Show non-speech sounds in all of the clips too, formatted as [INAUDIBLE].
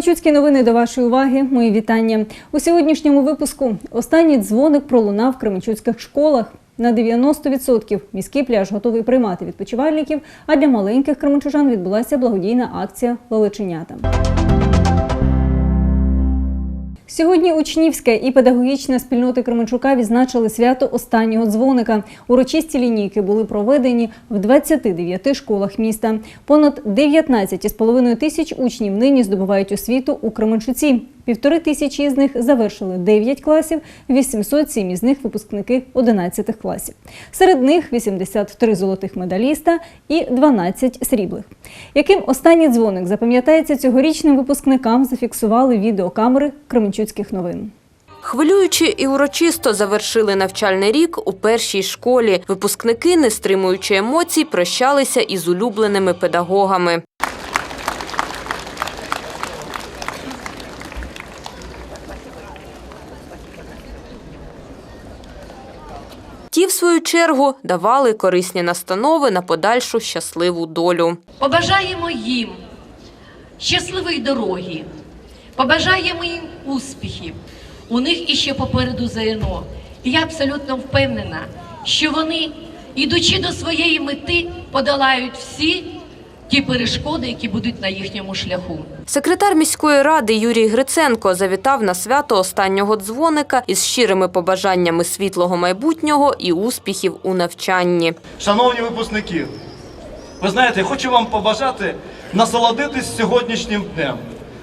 Кременчуцькі новини до вашої уваги. Мої вітання. У сьогоднішньому випуску останній дзвоник пролунав в кременчуцьких школах. На 90% міський пляж готовий приймати відпочивальників, а для маленьких кременчужан відбулася благодійна акція Лелеченята. Сьогодні учнівська і педагогічна спільноти Кременчука відзначили свято останнього дзвоника. Урочисті лінійки були проведені в 29 школах міста. Понад 19,5 тисяч учнів нині здобувають освіту у Кременчуці. Півтори тисячі з них завершили 9 класів, 807 із них випускники 11 класів. Серед них 83 золотих медаліста і 12 сріблих. Яким останній дзвоник запам'ятається цьогорічним випускникам, зафіксували відеокамери Кременчуцьких новин. Хвилюючи і урочисто завершили навчальний рік у першій школі. Випускники, не стримуючи емоцій, прощалися із улюбленими педагогами. Ті, в свою чергу, давали корисні настанови на подальшу щасливу долю. Побажаємо їм щасливої дороги, побажаємо їм успіхів. У них іще попереду ЗНО. І я абсолютно впевнена, що вони, ідучи до своєї мети, подолають всі ті перешкоди, які будуть на їхньому шляху. Секретар міської ради Юрій Гриценко завітав на свято останнього дзвоника із щирими побажаннями світлого майбутнього і успіхів у навчанні. Шановні випускники, ви знаєте, я хочу вам побажати насолодитись сьогоднішнім днем.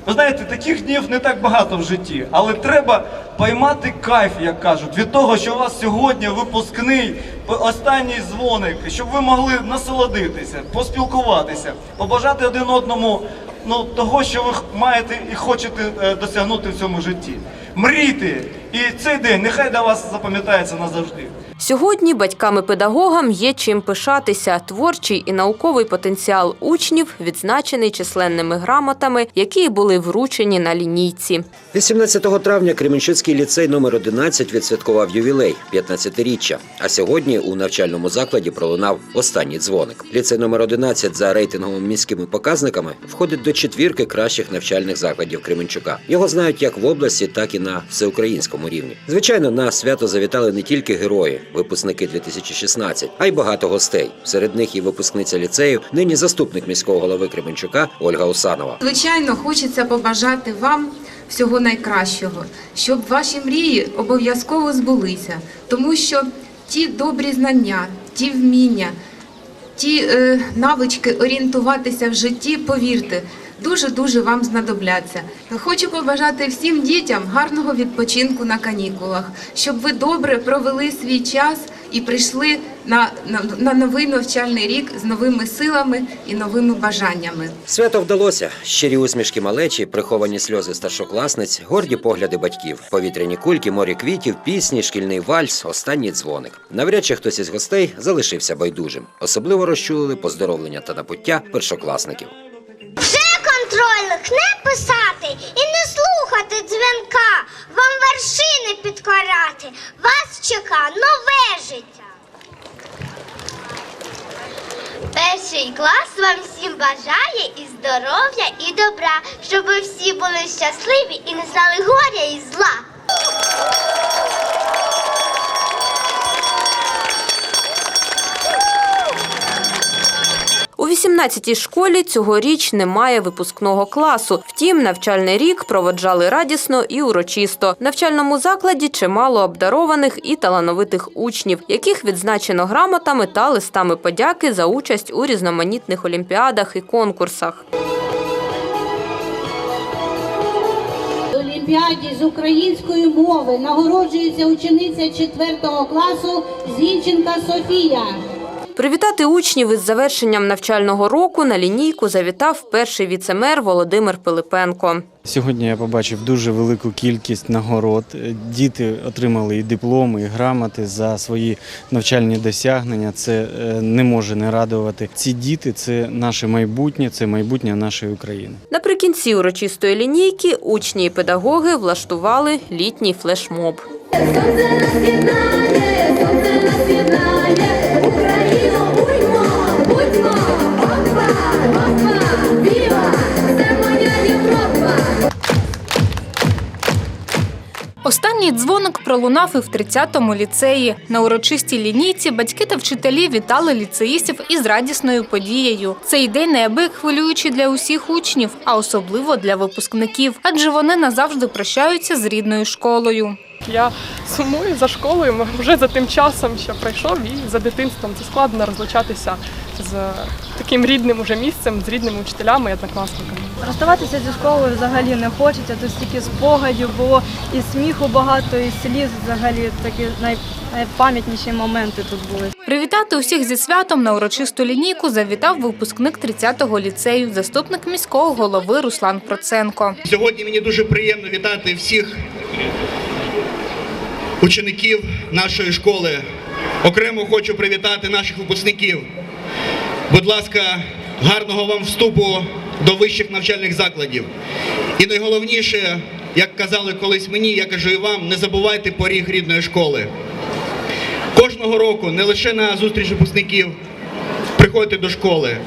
Ви знаєте, таких днів не так багато в житті, але треба поймати кайф, як кажуть, від того, що у вас сьогодні випускний, останній дзвоник, щоб ви могли насолодитися, поспілкуватися, побажати один одному ну, того, що ви маєте і хочете е, досягнути в цьому житті. Мрійте! І цей день нехай для вас запам'ятається назавжди. Сьогодні батькам-педагогам є чим пишатися. Творчий і науковий потенціал учнів відзначений численними грамотами, які були вручені на лінійці. 18 травня Кременчуцький ліцей номер 11 відсвяткував ювілей 15-річчя. А сьогодні у навчальному закладі пролунав останній дзвоник. Ліцей номер 11 за рейтинговими міськими показниками входить до четвірки кращих навчальних закладів Кременчука. Його знають як в області, так і на всеукраїнському рівні. Звичайно, на свято завітали не тільки герої, випускники 2016, а й багато гостей. Серед них і випускниця ліцею, нині заступник міського голови Кременчука Ольга Усанова. Звичайно, хочеться побажати вам всього найкращого, щоб ваші мрії обов'язково збулися, тому що ті добрі знання, ті вміння, ті е, навички орієнтуватися в житті, повірте, дуже дуже вам знадобляться. Хочу побажати всім дітям гарного відпочинку на канікулах, щоб ви добре провели свій час і прийшли на, на, на новий навчальний рік з новими силами і новими бажаннями. Свято вдалося. Щирі усмішки малечі, приховані сльози старшокласниць, горді погляди батьків, повітряні кульки, морі квітів, пісні, шкільний вальс, останній дзвоник. Навряд чи хтось із гостей залишився байдужим. Особливо розчулили поздоровлення та напуття першокласників. Контрольних не писати і не слухати дзвінка, вам вершини підкоряти, вас чека нове життя. Перший клас вам всім бажає і здоров'я, і добра, щоб ви всі були щасливі і не знали горя і зла. 18-й школі цьогоріч немає випускного класу. Втім, навчальний рік проводжали радісно і урочисто. В навчальному закладі чимало обдарованих і талановитих учнів, яких відзначено грамотами та листами подяки за участь у різноманітних олімпіадах і конкурсах. Олімпіаді з української мови нагороджується учениця 4 класу Зінченка Софія. Привітати учнів із завершенням навчального року на лінійку завітав перший віцемер Володимир Пилипенко. Сьогодні я побачив дуже велику кількість нагород. Діти отримали і дипломи, і грамоти за свої навчальні досягнення. Це е, не може не радувати. Ці діти це наше майбутнє, це майбутнє нашої України. Наприкінці урочистої лінійки учні і педагоги влаштували літній флешмоб. Останній дзвоник пролунав і в 30-му ліцеї. На урочистій лінійці батьки та вчителі вітали ліцеїстів із радісною подією. Цей день неабияк хвилюючий для усіх учнів, а особливо для випускників, адже вони назавжди прощаються з рідною школою. Я сумую за школою, вже за тим часом, що пройшов, і за дитинством. Це складно розлучатися з таким рідним уже місцем, з рідними учителями і однокласниками. Розставатися зі школою взагалі не хочеться. Тут стільки спогадів було, і сміху багато, і сліз взагалі такі най- найпам'ятніші моменти тут були. Привітати усіх зі святом на урочисту лінійку завітав випускник 30-го ліцею, заступник міського голови Руслан Проценко. Сьогодні мені дуже приємно вітати всіх учеників нашої школи. Окремо хочу привітати наших випускників. Будь ласка, гарного вам вступу до вищих навчальних закладів. І найголовніше, як казали колись мені, я кажу і вам, не забувайте поріг рідної школи. Кожного року, не лише на зустріч випускників, приходьте до школи,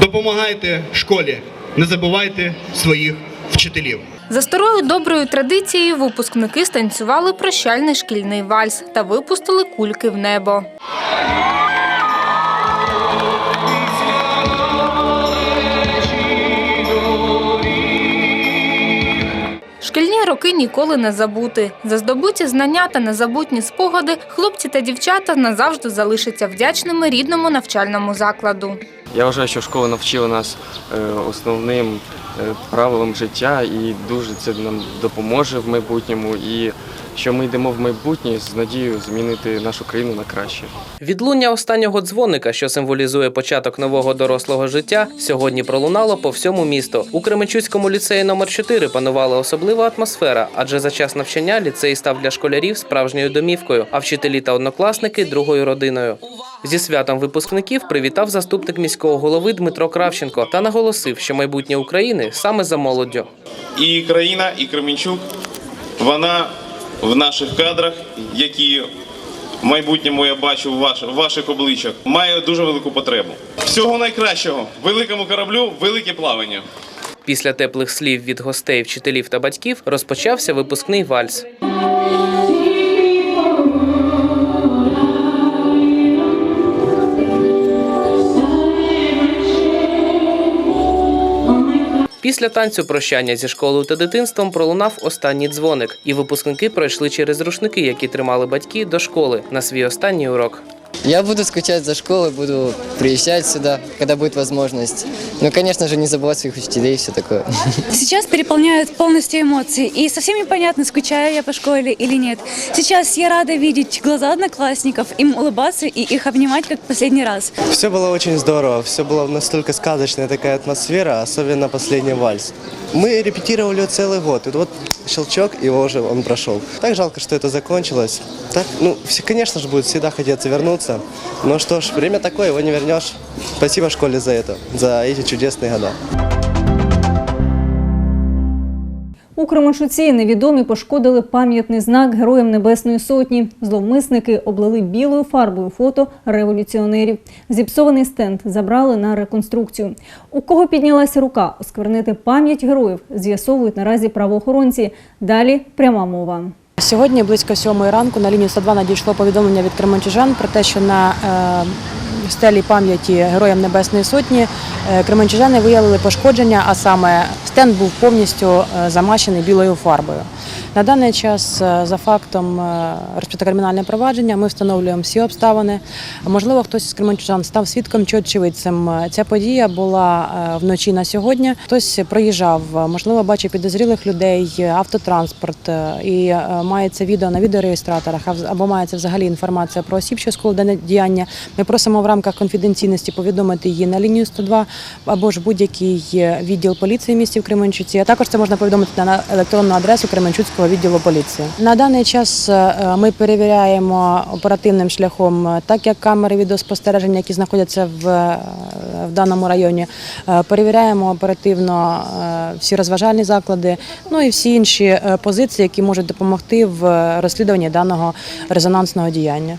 допомагайте школі, не забувайте своїх вчителів. За старою доброю традицією випускники станцювали прощальний шкільний вальс та випустили кульки в небо. Роки ніколи не забути. За здобуті знання та незабутні спогади хлопці та дівчата назавжди залишаться вдячними рідному навчальному закладу. Я вважаю, що школа навчила нас е, основним правилам життя і дуже це нам допоможе в майбутньому. І що ми йдемо в майбутнє з надією змінити нашу країну на краще. Відлуння останнього дзвоника, що символізує початок нового дорослого життя, сьогодні пролунало по всьому місту. У Кременчуцькому ліцеї номер 4 панувала особлива атмосфера, адже за час навчання ліцей став для школярів справжньою домівкою, а вчителі та однокласники другою родиною. Зі святом випускників привітав заступник міського голови Дмитро Кравченко та наголосив, що майбутнє України саме за молоддю. І країна, і Кременчук, вона в наших кадрах, які в майбутньому я бачу в ваш- в ваших обличчях, має дуже велику потребу. Всього найкращого, великому кораблю, велике плавання. Після теплих слів від гостей, вчителів та батьків розпочався випускний вальс. Після танцю прощання зі школою та дитинством пролунав останній дзвоник, і випускники пройшли через рушники, які тримали батьки до школи на свій останній урок. Я буду скучать за школой, буду приезжать сюда, когда будет возможность. Ну, конечно же, не забывать своих учителей и все такое. [LAUGHS] Сейчас переполняют полностью эмоции, и совсем непонятно, скучаю я по школе или нет. Сейчас я рада видеть глаза одноклассников, им улыбаться и их обнимать как в последний раз. Все было очень здорово, все было настолько сказочная такая атмосфера, особенно последний вальс. Мы репетировали целый год, и вот щелчок, и уже он прошел. Так жалко, что это закончилось. Так, ну, все, конечно же, будет всегда хотеться вернуться. Но что ж, время такое, его не вернешь. Спасибо школе за это, за эти чудесные года. У Кременчуці невідомі пошкодили пам'ятний знак Героям Небесної Сотні. Зловмисники облили білою фарбою фото революціонерів. Зіпсований стенд забрали на реконструкцію. У кого піднялася рука осквернити пам'ять героїв, з'ясовують наразі правоохоронці. Далі пряма мова. Сьогодні близько сьомої ранку на лінію 102 надійшло повідомлення від кременчужан про те, що на е, стелі пам'яті Героям Небесної Сотні е, кременчужани виявили пошкодження, а саме стенд був повністю е, замащений білою фарбою. На даний час е, за фактом е, розпочато кримінальне провадження. Ми встановлюємо всі обставини. Можливо, хтось із кременчужан став свідком чи очевидцем. Е, Ця подія була вночі на сьогодні. Хтось проїжджав, можливо, бачив підозрілих людей, автотранспорт і мається відео на відеореєстраторах, або мається взагалі інформація про осіб, що скоїли дане діяння. Ми просимо в рамках конфіденційності повідомити її на лінію 102 або ж будь-який відділ поліції місті в Кременчуці. А також це можна повідомити на електронну адресу Кременчуцького відділу поліції. На даний час е, ми перевіряємо оперативним шляхом, е, так як камери відеоспостереження, які знаходяться в, е, в даному районі. Е, Перевіряємо оперативно е, всі розважальні заклади, ну і всі інші е, позиції, які можуть допомогти в е, розслідуванні даного резонансного діяння.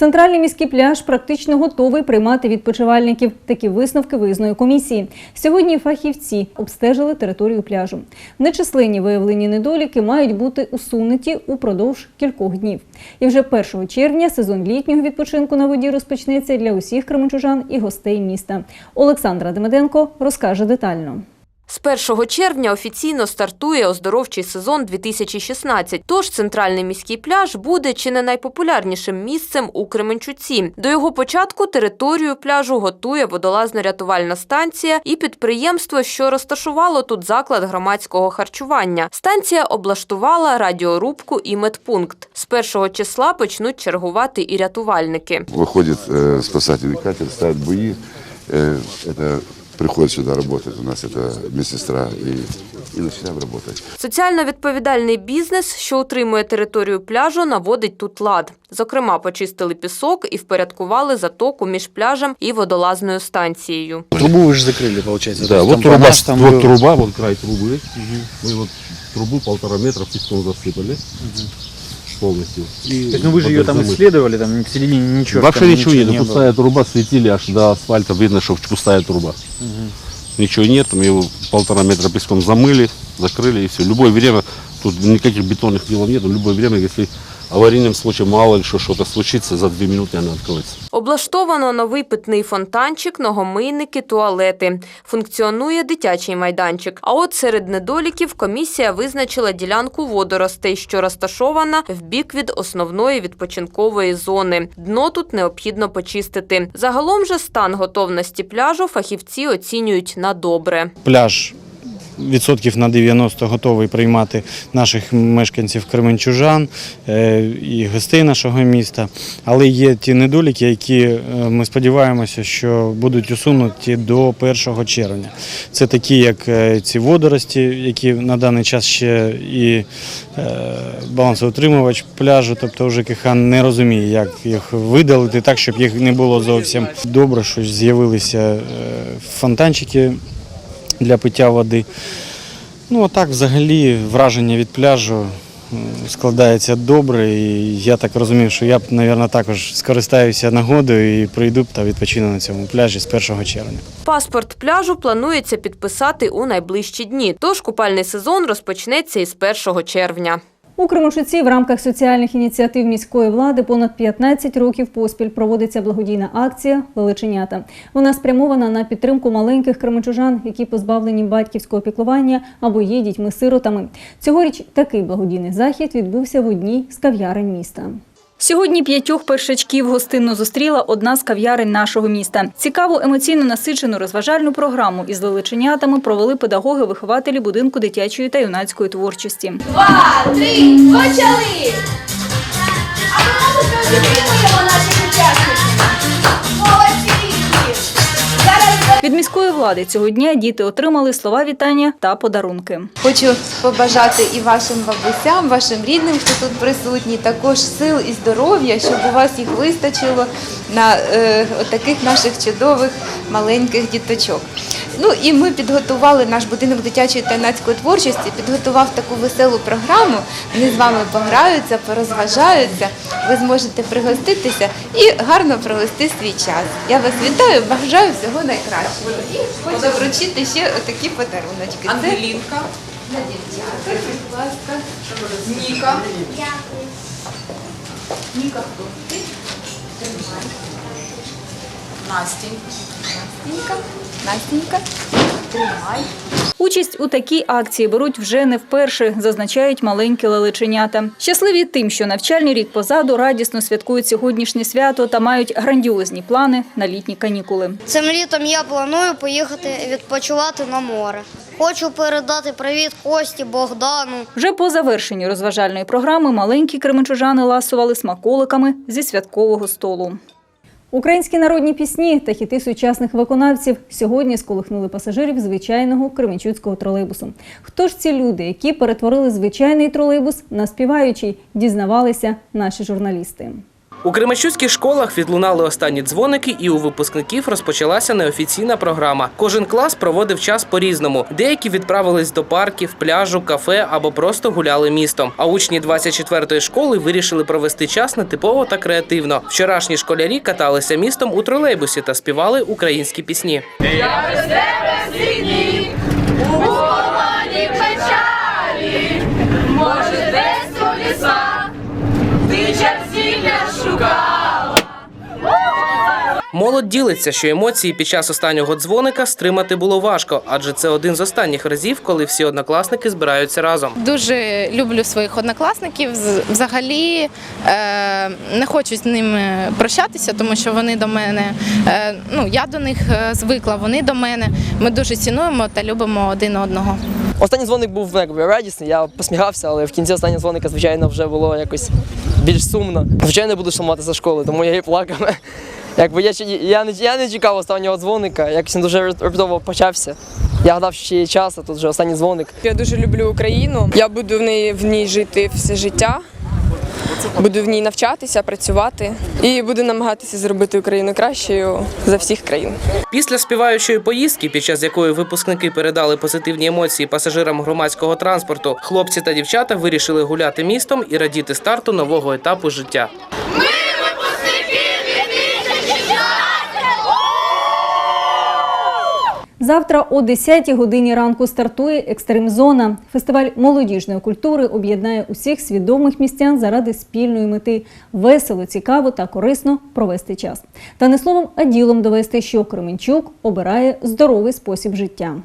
Центральний міський пляж практично готовий приймати відпочивальників. Такі висновки виїзної комісії. Сьогодні фахівці обстежили територію пляжу. Нечисленні виявлені недоліки мають бути усунуті упродовж кількох днів. І вже 1 червня сезон літнього відпочинку на воді розпочнеться для усіх кременчужан і гостей міста. Олександра Демиденко розкаже детально. З 1 червня офіційно стартує оздоровчий сезон 2016. Тож центральний міський пляж буде чи не найпопулярнішим місцем у Кременчуці. До його початку територію пляжу готує водолазно-рятувальна станція і підприємство, що розташувало тут заклад громадського харчування. Станція облаштувала радіорубку і медпункт. З першого числа почнуть чергувати і рятувальники. Выходит э, спасательный катер, ставит буи. Э, это приходит сюда работать. У нас это медсестра и, и начинаем работать. Соціально відповідальний бізнес, що утримує територію пляжу, наводить тут лад. Зокрема, почистили пісок і впорядкували затоку між пляжем і водолазною станцією. Трубу вы же закрыли, получается. Да, то есть вот там труба, панаж там вот был. труба, вот край трубы. Мы вот трубу полтора метра песком засыпали полностью. И То есть, ну вы же ее там замыли. исследовали, там в середине ничего. Вообще там ничего нет, не было. пустая труба, светили аж до асфальта, видно, что пустая труба. Мгм. Ничего нет, мы его полтора метра песком замыли, закрыли и все. Любое время, тут никаких бетонных делов нет, в любое время, если аварийным случаем мало ли что что-то за две минуты она откроется. Облаштовано новий питний фонтанчик, ногомийники, туалети. Функціонує дитячий майданчик. А от серед недоліків комісія визначила ділянку водоростей, що розташована в бік від основної відпочинкової зони. Дно тут необхідно почистити. Загалом же стан готовності пляжу фахівці оцінюють на добре. Пляж відсотків на 90 готовий приймати наших мешканців Кременчужан е, і гостей нашого міста. Але є ті недоліки, які е, ми сподіваємося, що будуть усунуті до 1 червня. Це такі, як е, ці водорості, які на даний час ще і балансоутримувач пляжу, тобто ЖКХ не розуміє, як їх видалити так, щоб їх не було зовсім добре, що з'явилися фонтанчики для пиття води. Ну, а так, взагалі, враження від пляжу складається добре. І я так розумів, що я б, мабуть, також скористаюся нагодою і прийду та відпочину на цьому пляжі з 1 червня. Паспорт пляжу планується підписати у найближчі дні. Тож купальний сезон розпочнеться із 1 червня. У Кременчуці в рамках соціальних ініціатив міської влади понад 15 років поспіль проводиться благодійна акція Величенята. Вона спрямована на підтримку маленьких кременчужан, які позбавлені батьківського піклування або є дітьми-сиротами. Цьогоріч такий благодійний захід відбувся в одній з кав'ярень міста. Сьогодні п'ятьох першачків гостинно зустріла одна з кав'ярень нашого міста. Цікаву емоційно насичену розважальну програму із лелеченятами провели педагоги-вихователі будинку дитячої та юнацької творчості. Два, три, почали! А Від міської влади цього дня діти отримали слова вітання та подарунки. Хочу побажати і вашим бабусям, вашим рідним, хто тут присутній, також сил і здоров'я, щоб у вас їх вистачило на е, таких наших чудових маленьких діточок. Ну і ми підготували наш будинок дитячої та юнацької творчості, підготував таку веселу програму. Вони з вами пограються, порозважаються. Ви зможете пригоститися і гарно провести свій час. Я вас вітаю, бажаю всього найкращого. І хочу вручити ще такі подаруночки. Ангелінка. На дівчата, будь ласка. Ніка. Ніка хто? Ти? Настенька. Тримай. Участь у такій акції беруть вже не вперше, зазначають маленькі лелеченята. Щасливі тим, що навчальний рік позаду радісно святкують сьогоднішнє свято та мають грандіозні плани на літні канікули. Цим літом я планую поїхати відпочивати на море. Хочу передати привіт Кості Богдану. Вже по завершенню розважальної програми маленькі кременчужани ласували смаколиками зі святкового столу. Українські народні пісні та хіти сучасних виконавців сьогодні сколихнули пасажирів звичайного кременчуцького тролейбусу. Хто ж ці люди, які перетворили звичайний тролейбус на співаючий, дізнавалися наші журналісти. У Кременчуцьких школах відлунали останні дзвоники, і у випускників розпочалася неофіційна програма. Кожен клас проводив час по-різному. Деякі відправились до парків, пляжу, кафе або просто гуляли містом. А учні 24-ї школи вирішили провести час нетипово та креативно. Вчорашні школярі каталися містом у тролейбусі та співали українські пісні. Я без тебе Молодь ділиться, що емоції під час останнього дзвоника стримати було важко, адже це один з останніх разів, коли всі однокласники збираються разом. Дуже люблю своїх однокласників. Взагалі е, не хочу з ними прощатися, тому що вони до мене. Е, ну я до них е, звикла, вони до мене. Ми дуже цінуємо та любимо один одного. Останній дзвоник був ну, якби радісний, я посміхався, але в кінці останнього дзвоника, звичайно, вже було якось більш сумно. Звичайно, буду шламати за школи, тому я і плакав. Якби я, ще- я, не, я не чекав останнього дзвоника, якось він дуже раптово почався. Я гадав, що ще є час, а тут вже останній дзвоник. Я дуже люблю Україну. Я буду в неї в ній жити все життя. Буду в ній навчатися, працювати і буду намагатися зробити Україну кращою за всіх країн. Після співаючої поїздки, під час якої випускники передали позитивні емоції пасажирам громадського транспорту, хлопці та дівчата вирішили гуляти містом і радіти старту нового етапу життя. Ми Завтра о 10 годині ранку стартує Екстрим Зона. Фестиваль молодіжної культури об'єднає усіх свідомих містян заради спільної мети весело, цікаво та корисно провести час. Та не словом, а ділом довести, що Кременчук обирає здоровий спосіб життя.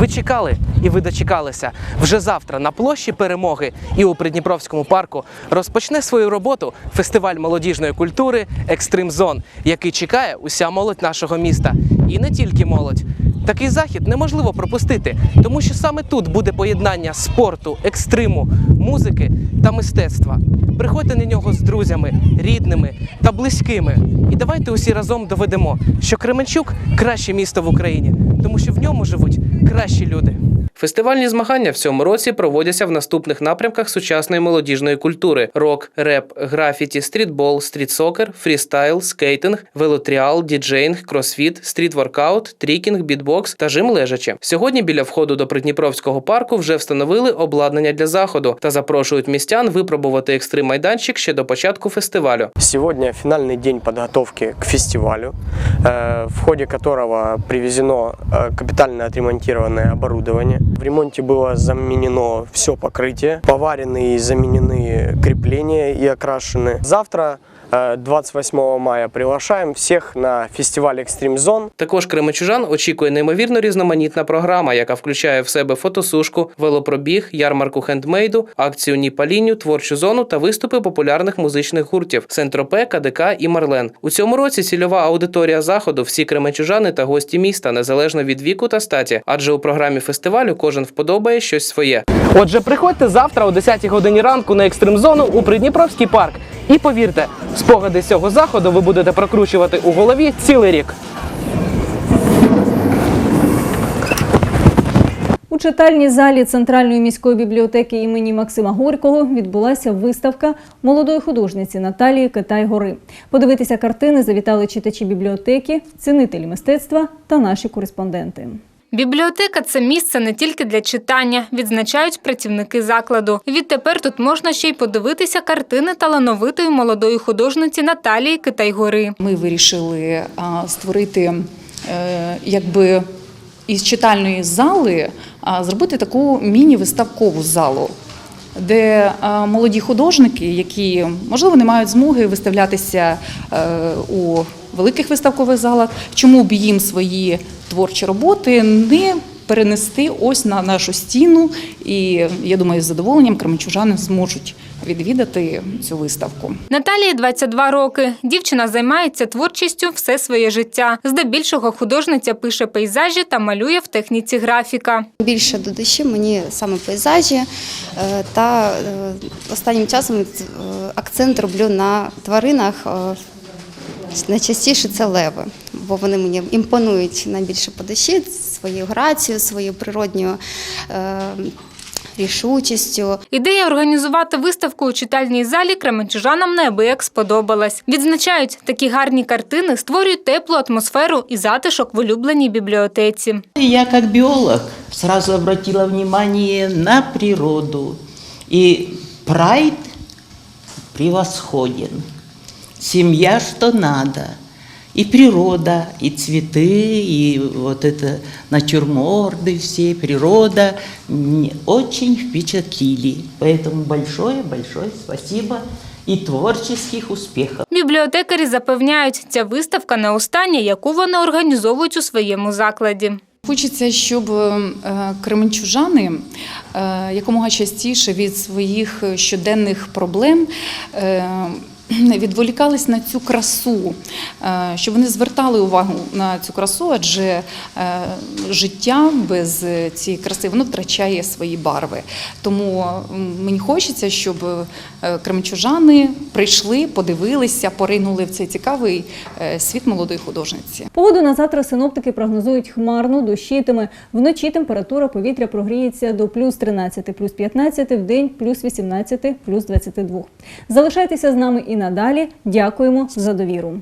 Ви чекали і ви дочекалися. Вже завтра на площі перемоги і у Придніпровському парку розпочне свою роботу фестиваль молодіжної культури Екстрим Зон, який чекає уся молодь нашого міста. І не тільки молодь. Такий захід неможливо пропустити, тому що саме тут буде поєднання спорту, екстриму, музики та мистецтва. Приходьте на нього з друзями, рідними та близькими. І давайте усі разом доведемо, що Кременчук краще місто в Україні, тому що в ньому живуть кращі люди. Фестивальні змагання в цьому році проводяться в наступних напрямках сучасної молодіжної культури: рок, реп, графіті, стрітбол, стрітсокер, фрістайл, скейтинг, велотріал, діджейнг, кросфіт, стрітворкаут, трікінг, бітбокс та жим лежачи. Сьогодні біля входу до Придніпровського парку вже встановили обладнання для заходу та запрошують містян випробувати екстрим майданчик ще до початку фестивалю. Сегодня финальный день подготовки к фестивалю, э, в ходе которого привезено э, капитально отремонтированное оборудование. В ремонте было заменено все покрытие, поварены и заменены крепления и окрашены. Завтра, э, 28 мая, приглашаем всех на фестиваль Extreme Zone. Також кременчужан очікує неймовірно різноманітна програма, яка включає в себе фотосушку, велопробіг, ярмарку хендмейду, акцію Ніпаліню, творчу зону та виступи популярних музичних гуртів Сентропе, КДК і Марлен. У цьому році цільова аудиторія заходу всі кременчужани та гості міста, незалежно від віку та статі, адже у програмі фестивалю кожен вподобає щось своє. Отже, приходьте завтра о 10 годині ранку на екстрим зону у Придніпровський парк. І повірте, спогади з цього заходу ви будете прокручувати у голові цілий рік. У читальній залі Центральної міської бібліотеки імені Максима Горького відбулася виставка молодої художниці Наталії Китай-Гори. Подивитися картини завітали читачі бібліотеки, цінителі мистецтва та наші кореспонденти. Бібліотека це місце не тільки для читання, відзначають працівники закладу. Відтепер тут можна ще й подивитися картини талановитої молодої художниці Наталії Китайгори. Ми вирішили створити е, якби із читальної зали зробити таку міні-виставкову залу. Де молоді художники, які можливо не мають змоги виставлятися е, у великих виставкових залах, чому б їм свої творчі роботи не перенести ось на нашу стіну, і я думаю, з задоволенням кременчужани зможуть відвідати цю виставку. Наталії 22 роки. Дівчина займається творчістю все своє життя. Здебільшого художниця пише пейзажі та малює в техніці графіка. Більше до душі мені саме пейзажі е, та е, останнім часом е, акцент роблю на тваринах. Найчастіше це леви, бо вони мені імпонують найбільше по душі своєю грацією, своєю природньою е, рішучістю. Ідея організувати виставку у читальній залі кременчужанам неабияк сподобалась. Відзначають, такі гарні картини створюють теплу атмосферу і затишок в улюбленій бібліотеці. Я как биолог сразу обратила внимание на природу. И прайд превосходен. Семья что надо. И природа, и цветы, и вот это натюрморды все, природа мне очень впечатлили. Поэтому большое-большое спасибо и творческих успехов. Бібліотекарі запевняють, ця виставка не остання, яку вони організовують у своєму закладі. Хочеться, щоб е, кременчужани е, якомога частіше від своїх щоденних проблем е, відволікались на цю красу, е, щоб вони звертали увагу на цю красу, адже е, життя без цієї краси воно втрачає свої барви. Тому мені хочеться, щоб е, кременчужани прийшли, подивилися, поринули в цей цікавий е, світ молодої художниці. Погоду на завтра синоптики прогнозують хмарно, дощитиме. Вночі температура повітря прогріється до плюс 13, плюс 15, в день плюс 18, плюс 22. Залишайтеся з нами і надалі. Дякуємо за довіру.